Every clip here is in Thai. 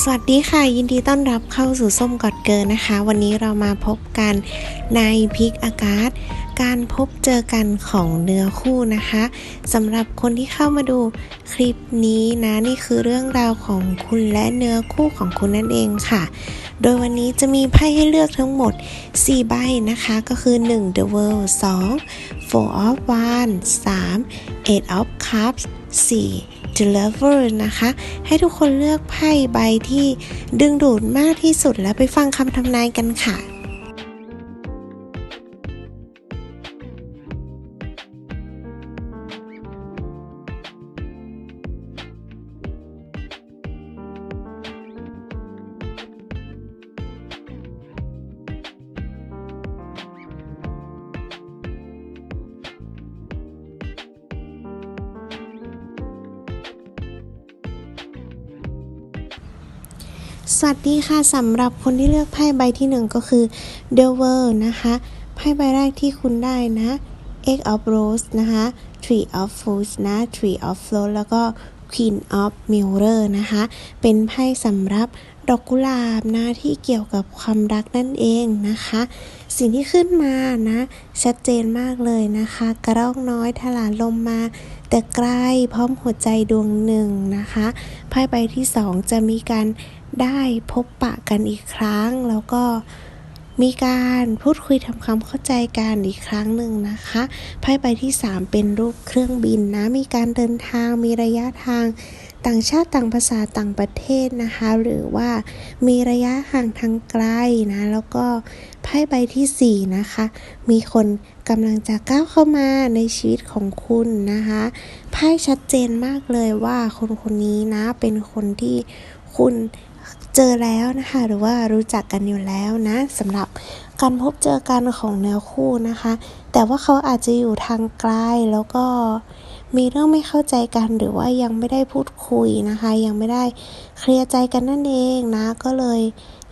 สวัสดีค่ะ ยินดีต้อนรับเข้าสู่ส้มกอดเกินนะคะ วันนี้เรามาพบกันในพิกอากาศ การพบเจอกันของเนื้อคู่นะคะสำหรับคนที่เข้ามาดูคลิปนี้นะนี่คือเรื่องราวของคุณและเนื้อคู่ของคุณนั่นเองค่ะ โดยวันนี้จะมีไพ่ให้เลือกทั้งหมด 4 ใบนะคะ ก็คือ 1 The World 2 Four of Wands 3 Eight of Cups 4 The Lover นะคะ ให้ทุกคนเลือกไพ่ใบที่ดึงดูดมากที่สุดแล้วไปฟังคำทำนายกันค่ะ สวัสดีค่ะสำหรับคนที่เลือกไพ่ใบที่หนึ่งก็คือ The World นะคะไพ่ใบแรกที่คุณได้นะ Eight of Rose นะคะ tree of Fools นะ tree of Float แล้วก็ Queen of Mirror นะคะ เป็นไพ่สำหรับดอกกุหลาบนะที่เกี่ยวกับความรักนั่นเองนะคะ สิ่งที่ขึ้นมานะ ชัดเจนมากเลยนะคะ กระรอกน้อยถลาลมมา แต่ใกล้พร้อมหัวใจดวงหนึ่งนะคะไพ่ใบที่สองจะมีการ ได้พบปะกันอีกครั้ง แล้วก็มีการพูดคุยทำความเข้าใจกันอีกครั้งหนึ่งนะคะไพ่ใบที่ 3 เป็นรูปเครื่องบินนะ มีการเดินทางมีระยะทางต่างชาติต่างภาษาต่างประเทศนะคะ หรือว่ามีระยะห่างทางไกลนะ แล้วก็ไพ่ใบทีสี่4 นะคะ มีคน กำลังจะก้าวเข้ามาในชีวิตของคุณนะคะไพ่ชัดเจนมากเลยว่าคนคนนี้นะเป็นคนที่คุณเจอแล้วนะคะหรือว่ารู้จักกันอยู่แล้วนะสำหรับการพบเจอกันของแนวคู่นะคะ แต่ว่าเขาอาจจะอยู่ทางไกลแล้วก็มีเรื่องไม่เข้าใจกันหรือว่ายังไม่ได้พูดคุยนะคะ ยังไม่ได้เคลียร์ใจกันนั่นเองนะก็เลย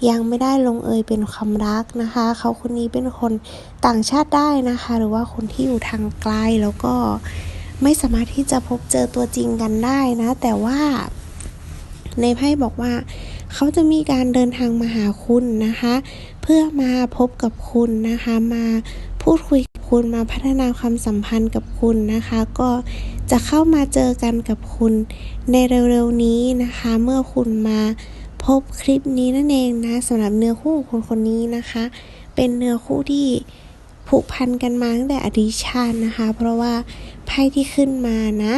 ยังไม่ได้ลงเอยเป็นความรักนะคะ เขาคนนี้เป็นคนต่างชาติได้นะคะ หรือว่าคนที่อยู่ทางไกลแล้วก็ไม่สามารถที่จะพบเจอตัวจริงกันได้นะ แต่ว่าในไพ่บอกว่า เขาจะมีการเดินทางมาหาคุณนะคะ เพื่อมาพบกับคุณนะคะ มาพูดคุยกับคุณมาพัฒนาความสัมพันธ์กับคุณนะคะ ก็จะเข้ามาเจอกันกับคุณในเร็วๆนี้นะคะ เมื่อคุณมา พบคลิปนี้นั่นเองนะสำหรับเนื้อคู่ของคนคนนี้นะคะ เป็นเนื้อคู่ที่ผูกพันกันมาตั้งแต่อดีตชาตินะคะ เพราะว่าไพ่ที่ขึ้นมานะ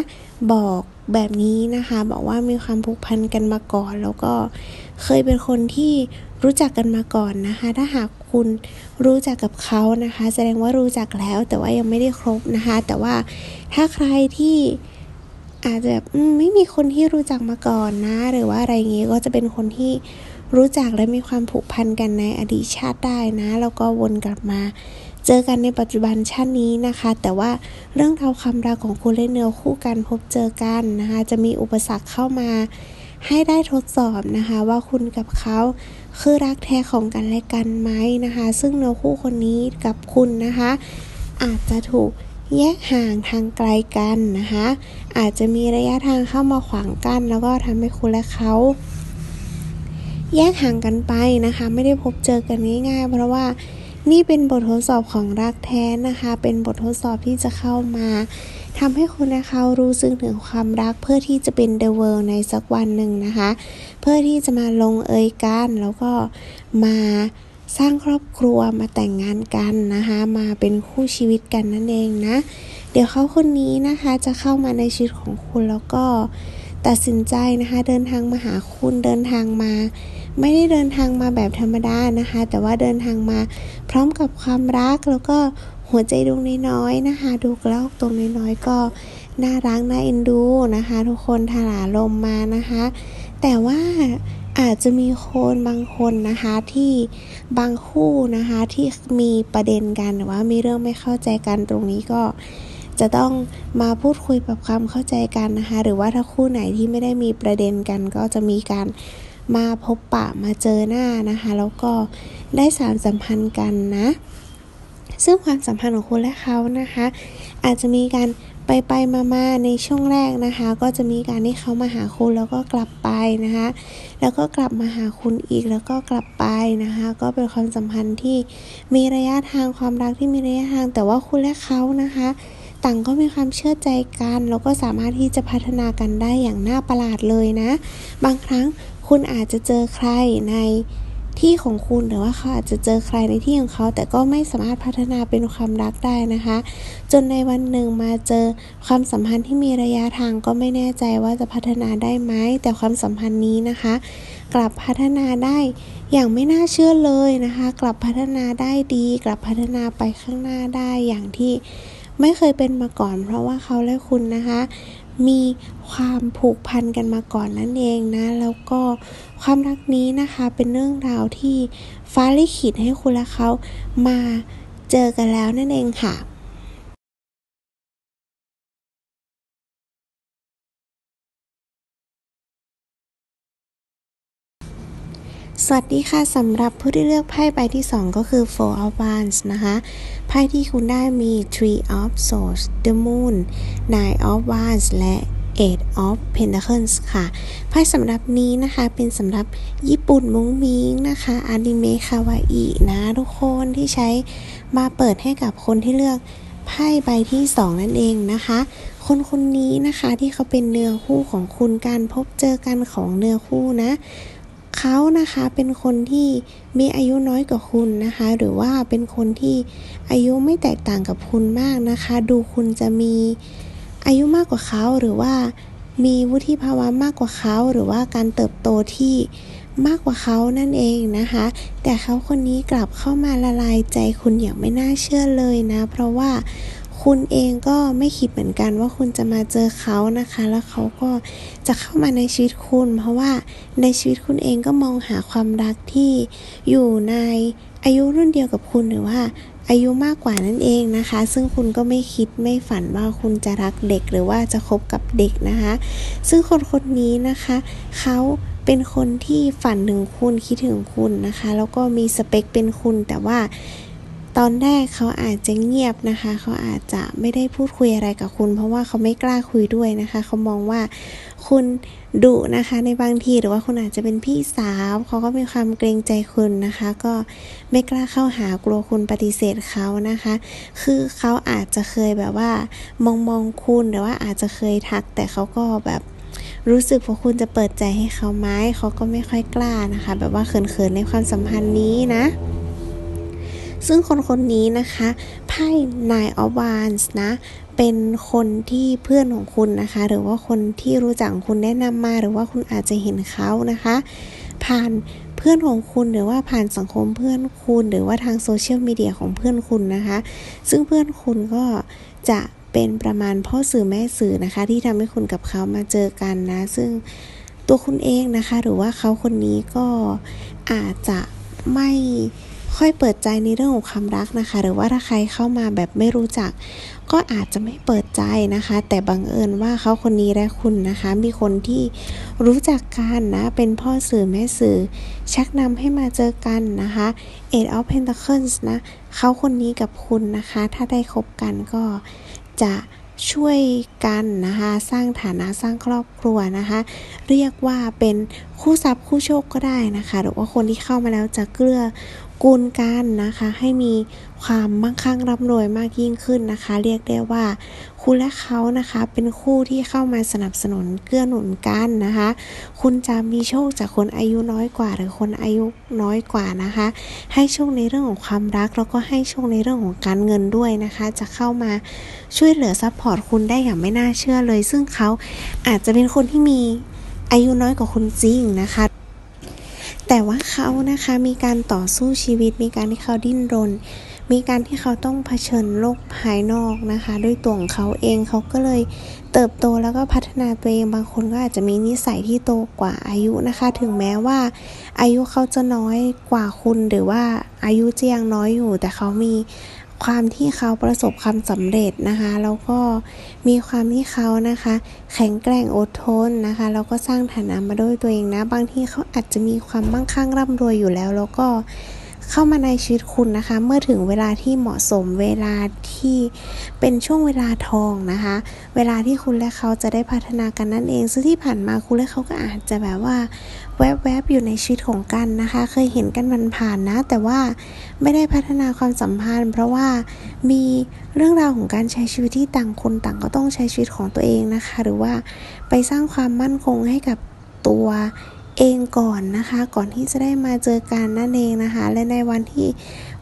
บอกแบบนี้นะคะ บอกว่ามีความผูกพันกันมาก่อน แล้วก็เคยเป็นคนที่รู้จักกันมาก่อนนะคะ ถ้าหากคุณรู้จักกับเขานะคะ แสดงว่ารู้จักแล้วแต่ว่ายังไม่ได้ครบนะคะ แต่ว่าถ้าใครที่ อาจจะไม่มีคนที่รู้จักมาก่อนนะ หรือว่าอะไรอย่างงี้ก็จะเป็นคนที่รู้จักและมีความผูกพันกันในอดีตชาติได้นะ แล้วก็วนกลับมาเจอกันในปัจจุบันชาตินี้นะคะ แต่ว่าเรื่องราวความรักของคุณและเนื้อคู่กันพบเจอกันนะคะ จะมีอุปสรรคเข้ามาให้ได้ทดสอบนะคะ ว่าคุณกับเขาคือรักแท้ของกันและกันไหมนะคะ ซึ่งเนื้อคู่คนนี้กับคุณนะคะ อาจจะถูก แยกห่างทางไกลกันนะคะ อาจจะมีระยะทางเข้ามาขวางกั้น แล้วก็ทำให้คุณและเขาแยกห่างกันไปนะคะ ไม่ได้พบเจอกันง่ายๆ เพราะว่านี่เป็นบททดสอบของรักแท้นะคะ เป็นบททดสอบที่จะเข้ามาทำให้คุณและเขารู้ซึ้งถึงความรักเพื่อที่จะเป็นเดอะเวิลด์ในสักวันหนึ่งนะคะ เพื่อที่จะมาลงเอยกันแล้วก็มา สร้างครอบครัวมาแต่งงานกันนะคะ มาเป็นคู่ชีวิตกันนั่นเองนะ เดี๋ยวเขาคนนี้นะคะจะเข้ามาในชีวิตของคุณแล้วก็ตัดสินใจนะคะเดินทางมาหาคุณเดินทางมา ไม่ได้เดินทางมาแบบธรรมดานะคะ แต่ว่าเดินทางมาพร้อมกับความรักแล้วก็หัวใจดวงน้อยๆนะคะ ดูกระรอกตรงน้อยๆก็น่ารักน่าเอ็นดูนะคะ ทุกคนถลาลมมานะคะ แต่ว่า อาจจะมีคนบางคนนะคะที่บางคู่นะคะที่มีประเด็นกันหรือว่ามีเรื่องไม่เข้าใจกันตรงนี้ก็จะต้องมาพูดคุยปรับความเข้าใจกันนะคะหรือว่าถ้าคู่ไหนที่ไม่ได้มีประเด็นกันก็จะมีการมาพบปะมาเจอหน้านะคะแล้วก็ได้สารสัมพันธ์กันนะ ซึ่งความสัมพันธ์ของคุณและเขานะคะ อาจจะมีการ ไปไปมามาในช่วงแรกนะคะ ก็จะมีการที่เขามาหาคุณแล้วก็กลับไปนะคะ แล้วก็กลับมาหาคุณอีกแล้วก็กลับไปนะคะ ก็เป็นความสัมพันธ์ที่มีระยะทางความรักที่มีระยะทาง แต่ว่าคุณและเขานะคะ ต่างก็มีความเชื่อใจกันแล้วก็สามารถที่จะพัฒนากันได้อย่างน่าประหลาดเลยนะ บางครั้งคุณอาจจะเจอใครใน ที่ของคุณหรือว่าเขาอาจจะเจอใครในที่ของเขา แต่ก็ไม่สามารถพัฒนาเป็นความรักได้นะคะ จนในวันหนึ่งมาเจอความสัมพันธ์ที่มีระยะทางก็ไม่แน่ใจว่าจะพัฒนาได้ไหมแต่ความสัมพันธ์นี้นะคะ กลับพัฒนาได้อย่างไม่น่าเชื่อเลยนะคะ กลับพัฒนาได้ดี กลับพัฒนาไปข้างหน้าได้อย่างที่ไม่เคยเป็นมาก่อน เพราะว่าเขาและคุณนะคะ มีความผูกพันกันมาก่อนนั่นเองนะ แล้วก็ความรักนี้นะคะเป็นเรื่องราวที่ฟ้าลิขิตให้คุณและเขามาเจอกันแล้วนั่นเองค่ะ สวัสดีค่ะสำหรับผู้ที่เลือกไพ่ใบที่ 2 ก็คือ Four of Wands นะคะ ไพ่ที่คุณได้มี Three of Swords The Moon Nine of Wands และ Eight of Pentacles ค่ะ ไพ่สำหรับนี้นะคะเป็นสำหรับญี่ปุ่นมุ้งมิ้งนะคะอนิเมะคาวาอินะทุกคนที่ใช้มาเปิดให้กับคนที่เลือกไพ่ใบที่ 2 นั่นเองนะคะ คนคนนี้นะคะที่เขาเป็นเนื้อคู่ของคุณการพบเจอกันของเนื้อคู่นะ เขานะคะเป็นคนที่มีอายุน้อยกว่าคุณนะคะ หรือว่าเป็นคนที่อายุไม่แตกต่างกับคุณมากนะคะ ดูคุณจะมีอายุมากกว่าเขาหรือว่ามีวุฒิภาวะมากกว่าเขาหรือว่าการเติบโตที่มากกว่าเขานั่นเองนะคะ แต่เขาคนนี้กลับเข้ามาละลายใจคุณอย่างไม่น่าเชื่อเลยนะ เพราะว่า คุณเองก็ไม่คิดเหมือนกันว่าคุณจะมาเจอเขานะคะ แล้วเขาก็จะเข้ามาในชีวิตคุณ เพราะว่าในชีวิตคุณเองก็มองหาความรักที่อยู่ในอายุรุ่นเดียวกับคุณหรือว่าอายุมากกว่านั่นเองนะคะ ซึ่งคุณก็ไม่คิดไม่ฝันว่าคุณจะรักเด็กหรือว่าจะคบกับเด็กนะคะ ซึ่งคนคนนี้นะคะเขาเป็นคนที่ฝันถึงคุณคิดถึงคุณนะคะ แล้วก็มีสเปคเป็นคุณแต่ว่า ตอนแรกเขาอาจจะเงียบนะคะ เขาอาจจะไม่ได้พูดคุยอะไรกับคุณ เพราะว่าเขาไม่กล้าคุยด้วยนะคะ เขามองว่าคุณดุนะคะในบางทีหรือว่าคุณอาจจะเป็นพี่สาวเขาก็มีความเกรงใจคุณนะคะ ก็ไม่กล้าเข้าหากลัวคุณปฏิเสธเขานะคะ คือเขาอาจจะเคยแบบว่ามองมองคุณหรือว่าอาจจะเคยทัก แต่เขาก็แบบรู้สึกว่าคุณจะเปิดใจให้เขาไหมเขาก็ไม่ค่อยกล้านะคะ แบบว่าเขินๆในความสัมพันธ์นี้นะ ซึ่งคนคนนี้นะคะไพ่ Nine of Wands นะเป็นคนที่เพื่อนของคุณนะคะ หรือว่าคนที่รู้จักคุณแนะนำมา หรือว่าคุณอาจจะเห็นเขานะคะ ผ่านเพื่อนของคุณหรือว่าผ่านสังคมเพื่อนคุณ หรือว่าทางโซเชียลมีเดียของเพื่อนคุณนะคะ ซึ่งเพื่อนคุณก็จะเป็นประมาณพ่อสื่อแม่สื่อนะคะ ที่ทำให้คุณกับเขามาเจอกันนะ ซึ่งตัวคุณเองนะคะ หรือว่าเขาคนนี้ก็อาจจะไม่ ค่อยเปิดใจในเรื่องของความรักนะคะ หรือว่าถ้าใครเข้ามาแบบไม่รู้จัก ก็อาจจะไม่เปิดใจนะคะ แต่บังเอิญว่าเขาคนนี้และคุณนะคะ มีคนที่รู้จักกันนะ เป็นพ่อสื่อแม่สื่อ ชักนำให้มาเจอกันนะคะ Eight of Pentacles นะเขาคนนี้กับคุณนะคะ ถ้าได้คบกันก็จะช่วยกันนะคะสร้างฐานะสร้างครอบครัวนะคะ เรียกว่าเป็นคู่ทรัพย์คู่โชคก็ได้นะคะ หรือว่าคนที่เข้ามาแล้วจะเกื้อ กูลกันนะคะ ให้มีความมั่งคั่งร่ำรวยมากยิ่งขึ้นนะคะ เรียกได้ว่า คุณและเขานะคะเป็นคู่ที่เข้ามาสนับสนุนเกื้อหนุนกันนะคะ คุณจะมีโชคจากคนอายุน้อยกว่า หรือคนอายุน้อยกว่านะคะ ให้โชคในเรื่องของความรัก แล้วก็ให้โชคในเรื่องของการเงินด้วยนะคะ จะเข้ามาช่วยเหลือซัพพอร์ตคุณได้อย่างไม่น่าเชื่อเลย ซึ่งเขาอาจจะเป็นคนที่มีอายุน้อยกว่าคุณจริงนะคะ แต่ว่าเขานะคะมีการต่อสู้ชีวิต มีการที่เขาดิ้นรน มีการที่เขาต้องเผชิญโลกภายนอกนะคะ ด้วยตัวของเขาเองเขาก็เลยเติบโตแล้วก็พัฒนาตัวเองบางคนก็อาจจะมีนิสัยที่โตกว่าอายุนะคะ ถึงแม้ว่า อายุเขาจะน้อยกว่าคุณหรือว่าอายุจะยังน้อยอยู่ แต่เขามี ความที่เขาประสบความสำเร็จนะคะ แล้วก็มีความที่เขานะคะ แข็งแกร่งอดทนนะคะแล้วก็สร้างฐานะมาด้วยตัวเองนะ บางที่เขาอาจจะมีความมั่งคั่งร่ำรวยอยู่แล้ว แล้วก็ เข้ามาในชีวิตคุณนะคะ เมื่อถึงเวลาที่เหมาะสมเวลาที่เป็นช่วงเวลาทองนะคะ เวลาที่คุณและเขาจะได้พัฒนากันนั่นเอง ซึ่งที่ผ่านมาคุณและเขาก็อาจจะแบบว่า แวบๆอยู่ในชีวิตของกันนะคะ เคยเห็นกันมันผ่านนะ แต่ว่าไม่ได้พัฒนาความสัมพันธ์ เพราะว่ามีเรื่องราวของการใช้ชีวิตที่ต่างคนต่างก็ต้องใช้ชีวิตของตัวเองนะคะ หรือว่าไปสร้างความมั่นคงให้กับตัว เองก่อนนะคะ ก่อนที่จะได้มาเจอกันนั่นเองนะคะ และในวันที่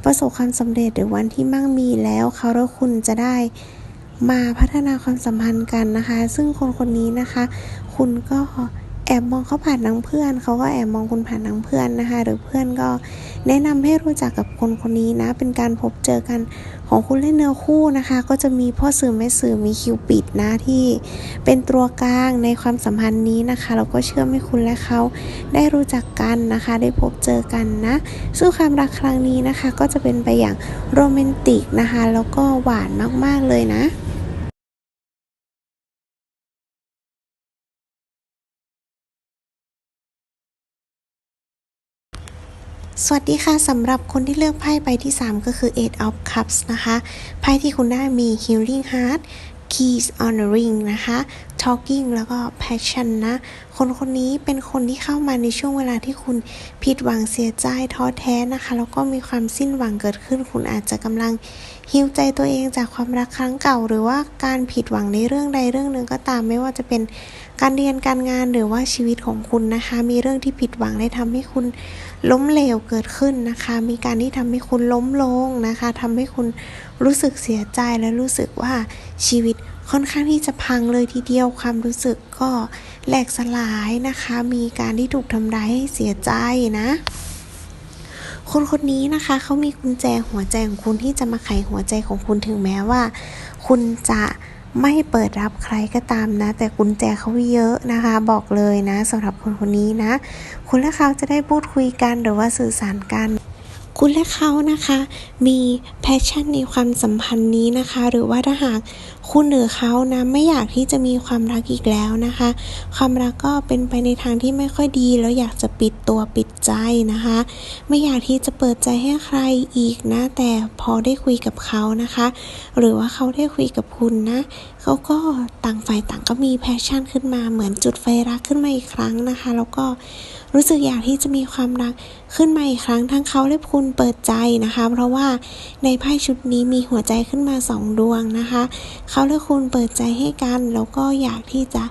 ประสบความสำเร็จหรือวันที่มั่งมีแล้วเขาและคุณจะได้มาพัฒนาความสัมพันธ์กันนะคะ ซึ่งคนคนนี้นะคะ คุณก็ แอบมองเขาผ่านทางเพื่อน เขาก็แอบมองคุณผ่านทางเพื่อนนะคะ หรือเพื่อนก็แนะนำให้รู้จักกับคนคนนี้นะ เป็นการพบเจอกันของคุณเล่นเนื้อคู่นะคะ ก็จะมีพ่อสื่อแม่สื่อมีคิวปิดนะที่เป็นตัวกลางในความสัมพันธ์นี้นะคะ เราก็เชื่อมให้คุณและเขาได้รู้จักกันนะคะ ได้พบเจอกันนะซึ่งความรักครั้งนี้นะคะ ก็จะเป็นไปอย่างโรแมนติกนะคะ แล้วก็หวานมากๆเลยนะ สวัสดีค่ะสำหรับคนที่เลือกไพ่ใบที่ 3 ก็คือ Eight of Cups นะคะ ไพ่ที่คุณได้มี Healing Heart Keys on the Ring นะคะ Talking แล้วก็ Passion นะ คนคนนี้เป็นคนที่เข้ามาในช่วงเวลาที่คุณผิดหวังเสียใจท้อแท้นะคะ แล้วก็มีความสิ้นหวังเกิดขึ้น คุณอาจจะกำลังฮิวใจตัวเองจากความรักครั้งเก่า หรือว่าการผิดหวังในเรื่องใดเรื่องหนึ่งก็ตามไม่ว่าจะเป็นการเรียนการงานหรือว่าชีวิตของคุณนะคะ มีเรื่องที่ผิดหวังได้ทำให้คุณล้มเหลวเกิดขึ้นนะคะ มีการที่ทำให้คุณล้มลงนะคะทำให้คุณรู้สึกเสียใจและรู้สึกว่าชีวิตค่อนข้างที่จะพังเลยทีเดียวความรู้สึกก็แหลกสลายนะคะ มีการที่ถูกทำร้ายให้เสียใจนะ คนคนนี้นะคะเขามีกุญแจหัวใจของคุณที่จะมาไขหัวใจของคุณถึงแม้ว่า คุณจะไม่เปิดรับใครก็ตามนะ แต่กุญแจเขาเยอะนะคะ บอกเลยนะสำหรับคนคนนี้นะ คุณและเขาจะได้พูดคุยกันหรือว่าสื่อสารกัน คุณและเขานะคะ มีแพชชั่นในความสัมพันธ์นี้นะคะ หรือว่าถ้าหาก คุณหรือเขานะไม่อยากที่จะมีความรักอีกแล้วนะคะ ความรักก็เป็นไปในทางที่ไม่ค่อยดี แล้วอยากจะปิดตัวปิดใจนะคะ ไม่อยากที่จะเปิดใจให้ใครอีกนะ แต่พอได้คุยกับเขานะคะ หรือว่าเขาได้คุยกับคุณนะเขาก็ต่างฝ่ายต่างก็มีแพชชั่นขึ้นมาเหมือนจุดไฟรักขึ้นมาอีกครั้งนะคะ แล้วก็รู้สึกอยากที่จะมีความรักขึ้นมาอีกครั้งทั้งเขาและคุณเปิดใจนะคะ เพราะว่าในไพ่ชุดนี้มีหัวใจขึ้นมาสองดวงนะคะเขาและคุณเปิดใจให้กัน แล้วก็อยากที่จะ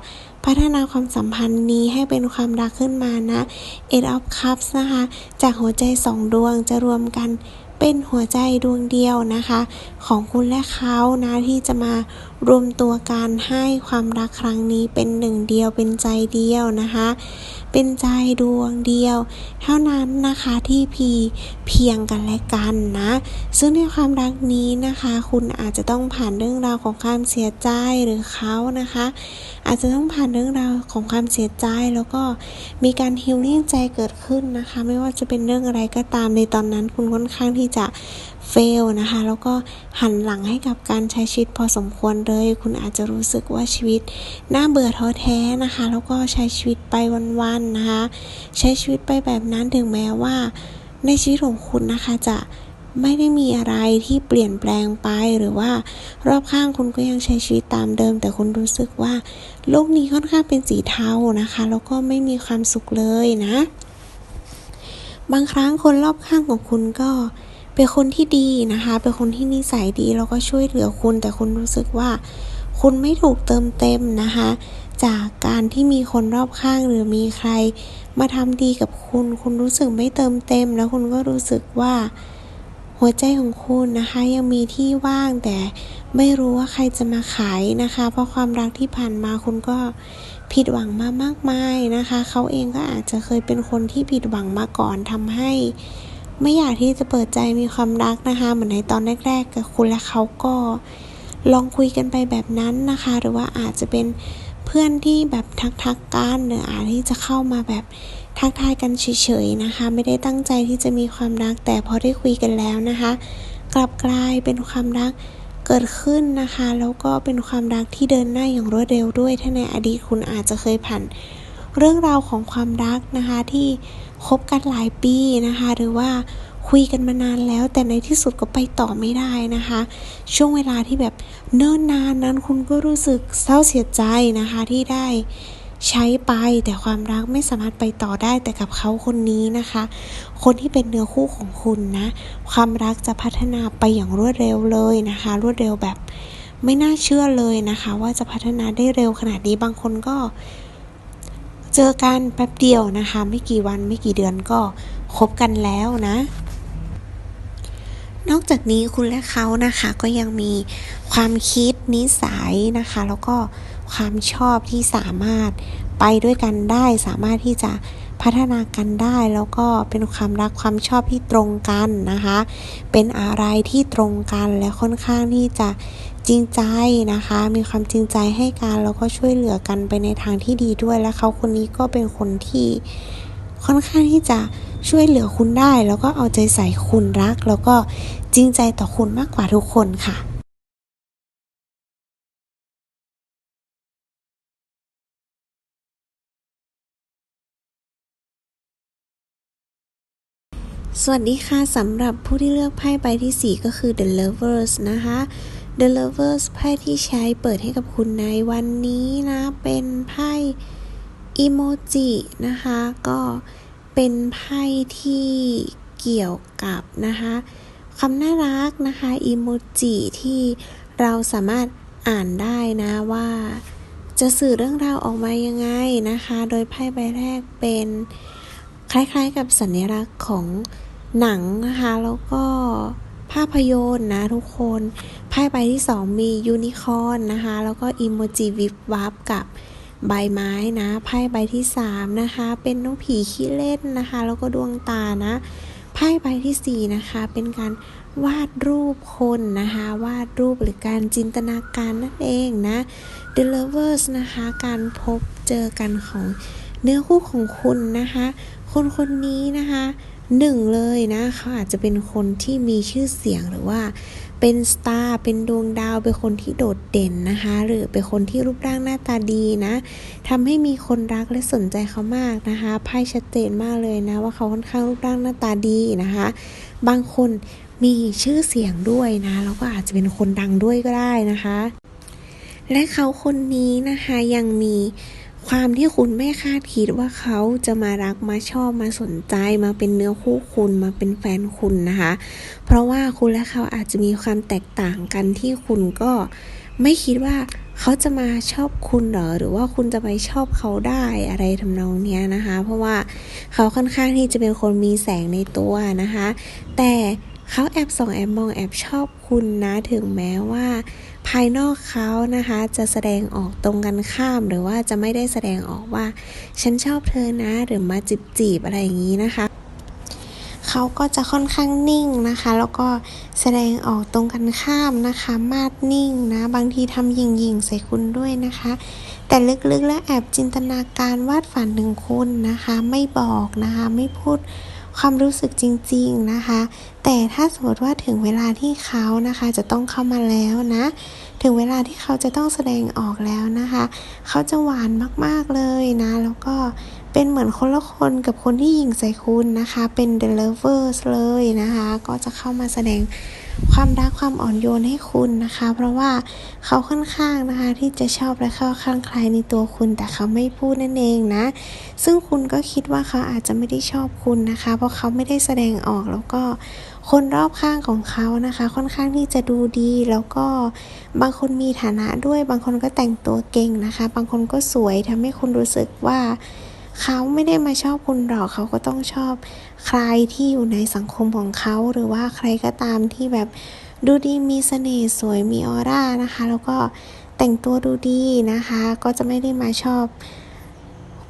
พัฒนาความสัมพันธ์นี้ให้เป็นความรักขึ้นมานะ Eight of Cups นะคะ จากหัวใจสองดวงจะรวมกันเป็นหัวใจดวงเดียวนะคะ ของคุณและเขานะที่จะมา รวมตัวกันให้ความรักครั้งนี้เป็นหนึ่งเดียวเป็นใจเดียวนะคะ เป็นใจดวงเดียว เท่านั้นนะคะที่พีเพียงกันและกันนะ ซึ่งในความรักนี้นะคะ คุณอาจจะต้องผ่านเรื่องราวของความเสียใจหรือเขานะคะ อาจจะต้องผ่านเรื่องราวของความเสียใจแล้วก็มีการฮิลลิ่งใจเกิดขึ้นนะคะ ไม่ว่าจะเป็นเรื่องอะไรก็ตามในตอนนั้น คุณค่อนข้างที่จะ เฟลนะคะ แล้วก็หันหลังให้กับการใช้ชีวิตพอสมควรเลย คุณอาจจะรู้สึกว่าชีวิตน่าเบื่อท้อแท้นะคะ แล้วก็ใช้ชีวิตไปวันๆนะคะ ใช้ชีวิตไปแบบนั้นถึงแม้ว่า ในชีวิตของคุณนะคะจะไม่ได้มีอะไรที่เปลี่ยนแปลงไปหรือว่ารอบข้างคุณก็ยังใช้ชีวิตตามเดิม แต่คุณรู้สึกว่าโลกนี้ค่อนข้างเป็นสีเทานะคะ แล้วก็ไม่มีความสุขเลยนะ บางครั้งคนรอบข้างของคุณก็ เป็นคนที่ดีนะคะ เป็นคนที่นิสัยดีแล้วก็ช่วยเหลือคุณ แต่คุณรู้สึกว่า คุณไม่ถูกเติมเต็มนะคะ จากการที่มีคนรอบข้างหรือมีใคร มาทำดีกับคุณ คุณรู้สึกไม่เติมเต็ม แล้วคุณก็รู้สึกว่า หัวใจของคุณนะคะ ยังมีที่ว่างแต่ไม่รู้ว่าใครจะมาขายนะคะ เพราะความรักที่ผ่านมาคุณก็ผิดหวังมามากมายนะคะ เขาเองก็อาจจะเคยเป็นคนที่ผิดหวังมาก่อนทำให้ ไม่อยากที่จะเปิดใจมีความรักนะคะ เหมือนในตอนแรกๆกับคุณและเขาก็ลองคุยกันไปแบบนั้นนะคะ หรือว่าอาจจะเป็นเพื่อนที่แบบทักๆกันหรืออาจที่จะเข้ามาแบบทักทายกันเฉยๆนะคะ ไม่ได้ตั้งใจที่จะมีความรักแต่พอได้คุยกันแล้วนะคะ กลับกลายเป็นความรักเกิดขึ้นนะคะ แล้วก็เป็นความรักที่เดินหน้าอย่างรวดเร็วด้วยถ้าในอดีตคุณอาจจะเคยผ่านเรื่องราวของความรักนะคะที่ คบกันหลายปีนะคะ หรือว่าคุยกันมานานแล้ว แต่ในที่สุดก็ไปต่อไม่ได้นะคะ ช่วงเวลาที่แบบเนิ่นนานนั้นคุณก็รู้สึกเศร้าเสียใจนะคะที่ได้ใช้ไปแต่ความรักไม่สามารถไปต่อได้แต่กับเขาคนนี้นะคะ คนที่เป็นเนื้อคู่ของคุณนะ ความรักจะพัฒนาไปอย่างรวดเร็วเลยนะคะ รวดเร็วแบบไม่น่าเชื่อเลยนะคะ ว่าจะพัฒนาได้เร็วขนาดนี้บางคนก็ เจอกันแป๊บเดียวนะคะ ไม่กี่วันไม่กี่เดือนก็คบกันแล้วนะ นอกจากนี้คุณและเขานะคะก็ยังมีความคิดนิสัยนะคะ แล้วก็ความชอบที่สามารถไปด้วยกันได้สามารถที่จะ พัฒนากันได้แล้วก็เป็นความรักความชอบที่ตรงกันนะคะ เป็นอะไรที่ตรงกันและค่อนข้างที่จะจริงใจนะคะ มีความจริงใจให้กันแล้วก็ช่วยเหลือกันไปในทางที่ดีด้วยและเขาคนนี้ก็เป็นคนที่ค่อนข้างที่จะช่วยเหลือคุณได้ แล้วก็เอาใจใส่คุณรัก แล้วก็จริงใจต่อคุณมากกว่าทุกคนค่ะ สวัสดีค่ะสำหรับผู้ที่เลือกไพ่ใบที่ 4 ก็คือ The Lovers นะคะ The Lovers ไพ่ที่ใช้เปิดให้กับคุณในวันนี้นะ เป็นไพ่อีโมจินะคะ ก็เป็นไพ่ที่เกี่ยวกับนะคะคำน่ารักนะคะอีโมจิที่เราสามารถอ่านได้นะว่า จะสื่อเรื่องราวออกมายังไงนะคะ โดยไพ่ใบแรกเป็นคล้ายๆกับสัญลักษณ์ของ หนังนะคะ แล้วก็ภาพยนตร์นะทุกคนไพ่ใบที่ 2 มียูนิคอร์นนะคะ แล้วก็อิโมจิวิบวับกับใบไม้นะไพ่ใบที่ 3 นะคะ เป็นน้องผีขี้เล่นนะคะ แล้วก็ดวงตานะไพ่ใบที่ 4 นะคะ เป็นการวาดรูปคนนะคะ วาดรูปหรือการจินตนาการนั่นเองนะ The Lovers นะคะ การพบเจอกันของเนื้อคู่ของคุณนะคะ คนคนนี้นะคะ หนึ่งเลยนะเขาอาจจะเป็นคนที่มีชื่อเสียงหรือว่าเป็นสตาร์เป็นดวงดาวเป็นคนที่โดดเด่นนะคะ หรือเป็นคนที่รูปร่างหน้าตาดีนะทำให้มีคนรักและสนใจเขามากนะคะไพ่ชัดเจนมากเลยนะว่าเขาค่อนข้างรูปร่างหน้าตาดีนะคะ บางคนมีชื่อเสียงด้วยนะแล้วก็อาจจะเป็นคนดังด้วยก็ได้นะคะ และเขาคนนี้นะคะยังมี ความที่คุณไม่คาดคิดว่าเขาจะมารักมาชอบมาสนใจมาเป็นเนื้อคู่คุณมาเป็นแฟนคุณนะคะ เพราะว่าคุณและเขาอาจจะมีความแตกต่างกันที่คุณก็ไม่คิดว่าเขาจะมาชอบคุณหรอหรือว่าคุณจะไปชอบเขาได้อะไรทำนองเนี้ยนะคะ เพราะว่าเขาค่อนข้างที่จะเป็นคนมีแสงในตัวนะคะ แต่เขาแอบส่องแอบมองแอบชอบคุณนะถึงแม้ว่า ภายนอกเขานะคะจะแสดงออกตรงกันข้าม หรือว่าจะไม่ได้แสดงออกว่า ฉันชอบเธอนะ หรือมาจีบจีบๆอะไรอย่างนี้นะคะเขาก็จะค่อนข้างนิ่งนะคะ แล้วก็แสดงออกตรงกันข้ามนะคะ มาดนิ่งนะ บางทีทำยิงยิงใส่คุณด้วยนะคะ แต่ลึกๆและแอบจินตนาการวาดฝันถึงคุณนะคะ ไม่บอกนะคะ ไม่พูด ความรู้สึกจริง ๆนะคะ แต่ถ้าสมมติว่าถึงเวลาที่เขานะคะจะต้องเข้ามาแล้วนะ ถึงเวลาที่เขาจะต้องแสดงออกแล้วนะคะ เขาจะหวานมากๆเลยนะ แล้วก็เป็นเหมือนคนละคนกับคนที่ยิงใส่คุณนะคะ เป็น The Lovers เลยนะคะ ก็จะเข้ามาแสดง ความรักความอ่อนโยนให้คุณนะคะ เพราะว่าเขาค่อนข้างนะคะที่จะชอบและเข้าข้างใครในตัวคุณ แต่เขาไม่พูดนั่นเองนะ ซึ่งคุณก็คิดว่าเขาอาจจะไม่ได้ชอบคุณนะคะ เพราะเขาไม่ได้แสดงออกแล้วก็คนรอบข้างของเขานะคะ ค่อนข้างที่จะดูดีแล้วก็บางคนมีฐานะด้วย บางคนก็แต่งตัวเก่งนะคะ บางคนก็สวยทำให้คุณรู้สึกว่า เขาไม่ได้มาชอบคุณหรอกเขาก็ต้องชอบ ใครที่อยู่ในสังคมของเขาหรือว่าใครก็ตามที่แบบดูดีมีเสน่ห์สวยมีออร่านะคะ แล้วก็แต่งตัวดูดีนะคะ ก็จะไม่ได้มาชอบ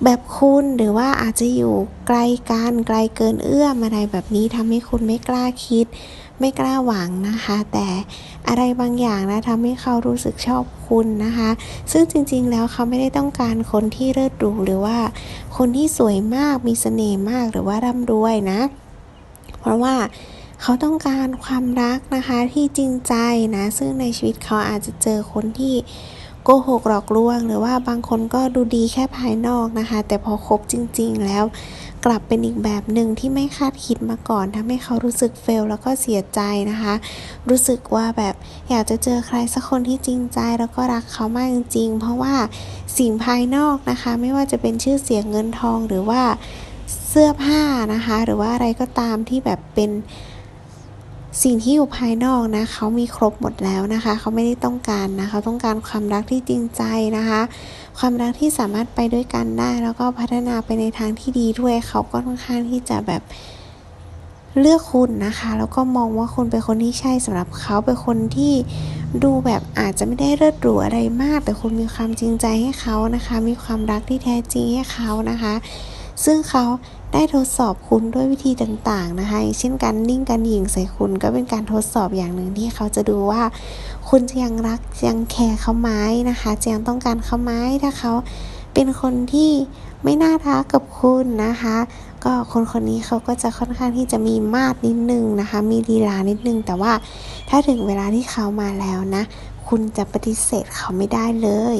แบบคุณหรือว่าอาจจะอยู่ไกลกันไกลเกินเอื้อมอะไรแบบนี้ทำให้คุณไม่กล้าคิด ไม่กล้าหวังนะคะ แต่อะไรบางอย่างนะทำให้เขารู้สึกชอบคุณนะคะ ซึ่งจริงๆแล้วเขาไม่ได้ต้องการคนที่เลิศหรูหรือว่า คนที่สวยมากมีเสน่ห์มากหรือว่าร่ำรวยนะ เพราะว่าเขาต้องการความรักนะคะที่จริงใจนะ ซึ่งในชีวิตเขาอาจจะเจอคนที่ โกหกหลอกลวง หรือว่าบางคนก็ดูดีแค่ภายนอกนะคะ แต่พอคบจริง ๆ แล้ว กลับเป็นอีกแบบหนึ่งที่ไม่คาดคิดมาก่อนทำให้เขารู้สึกเฟลแล้วก็เสียใจนะคะ รู้สึกว่าแบบอยากจะเจอใครสักคนที่จริงใจแล้วก็รักเขามากจริงๆเพราะว่าสิ่งภายนอกนะคะ ไม่ว่าจะเป็นชื่อเสียงเงินทองหรือว่าเสื้อผ้านะคะ หรือว่าอะไรก็ตามที่แบบเป็น สิ่งที่อยู่ภายนอกนะเขามีครบหมดแล้วนะคะ เขาไม่ได้ต้องการนะเขาต้องการความรักที่จริงใจนะคะ ความรักที่สามารถไปด้วยกันได้ แล้วก็พัฒนาไปในทางที่ดีด้วย เขาก็ค่อนข้างที่จะแบบเลือกคุณนะคะ แล้วก็มองว่าคุณเป็นคนที่ใช่สำหรับเขาเป็นคนที่ดูแบบอาจจะไม่ได้เลิศหรูอะไรมาก แต่คุณมีความจริงใจให้เขานะคะ มีความรักที่แท้จริงให้เขานะคะ ซึ่งเขาได้ทดสอบคุณด้วยวิธีต่างๆนะคะอย่างเช่นการนิ่งการหยิงใส่คุณก็เป็นการทดสอบอย่างหนึ่งที่เขาจะดูว่า คุณจะยังรักยังแคร์เขาไหมนะคะจะยังต้องการเขาไหมถ้าเขาเป็นคนที่ไม่น่ารักกับคุณนะคะ ก็คนคนนี้เขาก็จะค่อนข้างที่จะมีมาดนิดนึงนะคะ มีลีลานิดนึง แต่ว่าถ้าถึงเวลาที่เขามาแล้วนะ คุณจะปฏิเสธเขาไม่ได้เลย